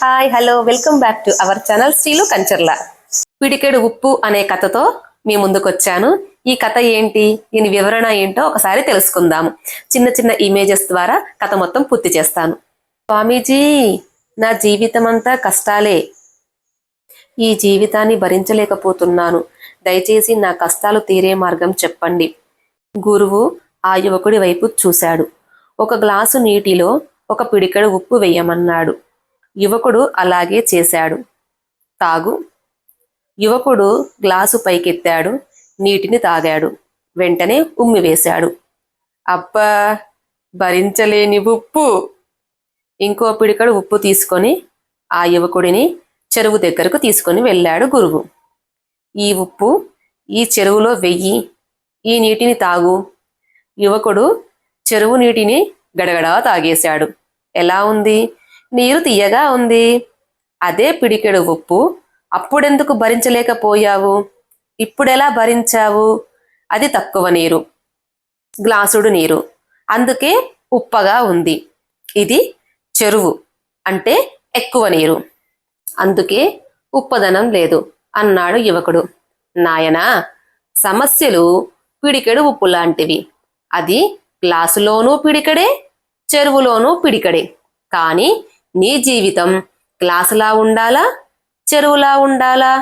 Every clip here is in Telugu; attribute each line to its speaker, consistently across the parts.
Speaker 1: Hi hello welcome back to our channel Srilu Kancharla పిడికెడు ఉప్పు అనే కథతో మీ ముందుకొచ్చాను. ఈ కథ ఏంటి? దీని వివరణ ఏంటో ఒకసారి తెలుసుకుందాము. చిన్న చిన్న ఇమేజెస్ ద్వారా కథ మొత్తం పూర్తి చేస్తాను. స్వామీజీ నా జీవితం అంతా కష్టాలే. ఈ జీవితాన్ని భరించలేకపోతున్నాను. దయచేసి నా కష్టాలు తీరే మార్గం చెప్పండి. గురువు ఆ యువకుడి వైపు చూశాడు. ఒక గ్లాసు నీటిలో ఒక పిడికెడు ఉప్పు వేయమన్నాడు. యువకుడు అలాగే చేశాడు. తాగు. యువకుడు గ్లాసు పైకెత్తాడు. నీటిని తాగాడు. వెంటనే ఉమ్మి వేశాడు. అబ్బా! భరించలేని ఉప్పు! ఇంకో పిడికడు ఉప్పు తీసుకొని ఆ యువకుడిని చెరువు దగ్గరకు తీసుకొని వెళ్ళాడు గురువు. ఈ ఉప్పు ఈ చెరువులో వెయ్యి. ఈ నీటిని తాగు. యువకుడు చెరువు నీటిని గడగడా తాగేశాడు. ఎలా ఉంది? నీరు తీయగా ఉంది. అదే పిడికెడు ఉప్పు. అప్పుడెందుకు భరించలేకపోయావు? ఇప్పుడెలా భరించావు? అది తక్కువ నీరు. గ్లాసుడు నీరు. అందుకే ఉప్పగా ఉంది. ఇది చెరువు. అంటే ఎక్కువ నీరు. అందుకే ఉప్పదనం లేదు అన్నాడు యువకుడు. నాయనా సమస్యలు పిడికెడు ఉప్పు లాంటివి. అది గ్లాసులోనూ పిడికడే చెరువులోనూ పిడికడే. కానీ నీ జీవితం క్లాసులా ఉండాలా? చెరువులా ఉండాలా?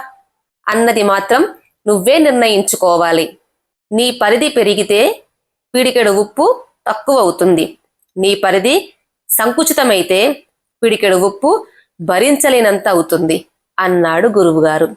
Speaker 1: అన్నది మాత్రం నువ్వే నిర్ణయించుకోవాలి. నీ పరిధి పెరిగితే పిడికెడు ఉప్పు తక్కువ అవుతుంది నీ పరిధి సంకుచితమైతే పిడికెడు ఉప్పు భరించలేనంత అవుతుంది అన్నాడు గురువుగారు.